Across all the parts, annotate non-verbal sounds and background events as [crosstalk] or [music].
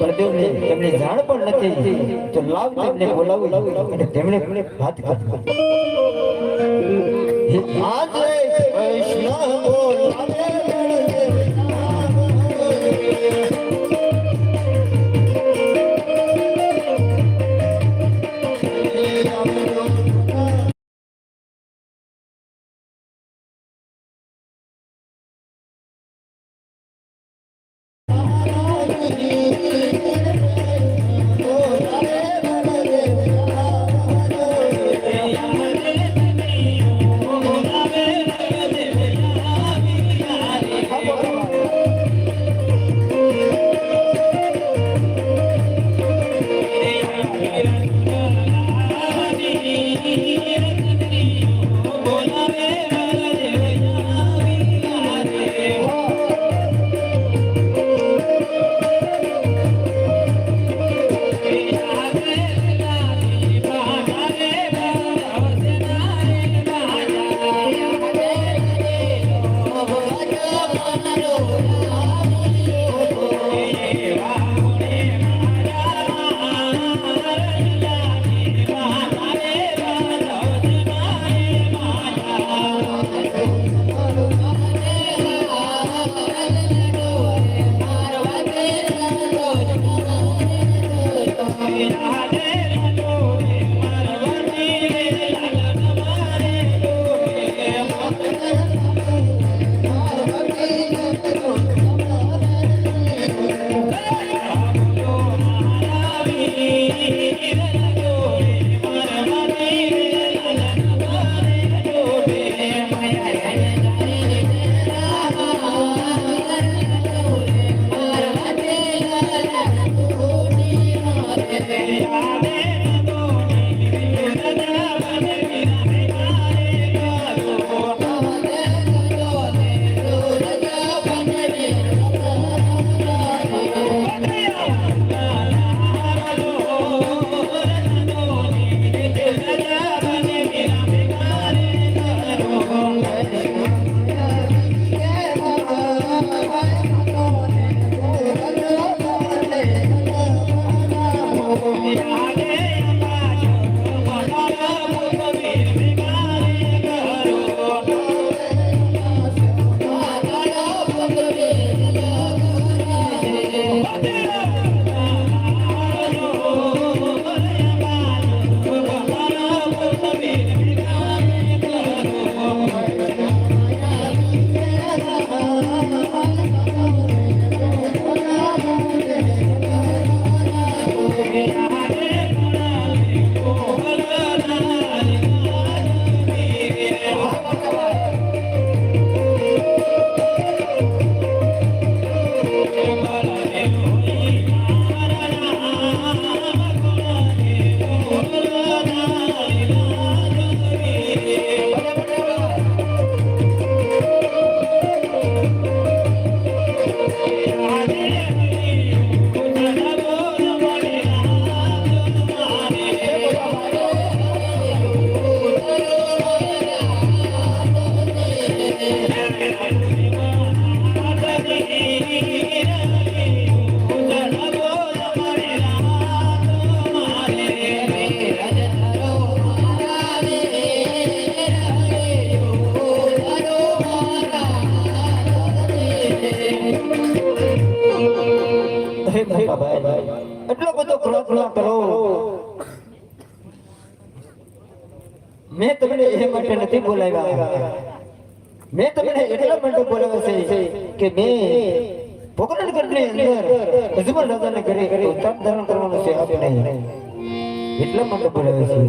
પ્રદેવને જાણ પણ નથી. તો લાવ અને તેમણે વાત કરી. આજે વૈષ્ણવ areia. હે [laughs] કરો મેં તમને એ માટે નથી બોલાવ્યા મેં તમને એટલા માટે બોલાવ્યા છે કે મેં ભોગનગરની અંદર અજમલ દાદાને ઘરે ઉત્તાપ ધારણ કરવાનું છે આપણે એટલા માટે બોલાવ્યા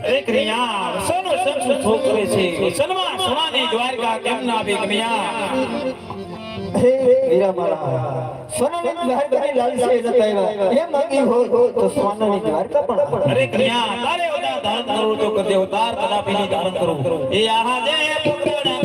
છે એક રિયા સંસુ છોકરે છે. સલમા સવાની દ્વારકા કેમ ના આવી ગમ્યા હે વીરામાળા સોનાની દ્વારકા લાલ છે આવ્યા. એ માંગી હો તો સોનાની દ્વારકા પણ અરે કન્યા તારે ઓદા ધારણ કરો તો કરજે ઉતાર કદાપી ધારણ કરો એ આહા દે પુત્રના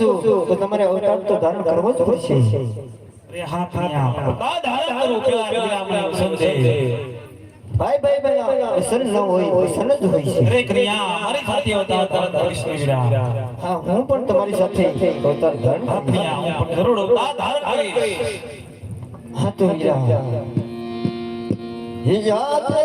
છું તો તમારે અવતાર તો ધારણ કરવો જ પડશે. અરે હા કન્યા અવતાર ધારણ કરું કેવા આપણે સમજે ભાઈ ભાઈ ભાઈ સન ન હોય સન જ હોય છે. અરે ક્રિયા મારી સાથે અવતાર ધારણ કરીશ ને હા હું પણ તમારી સાથે અવતાર ધારણ હા હું પણ જરૂર અવતાર ધારણ કરીશ. હા તો વીરા હે યાદ રે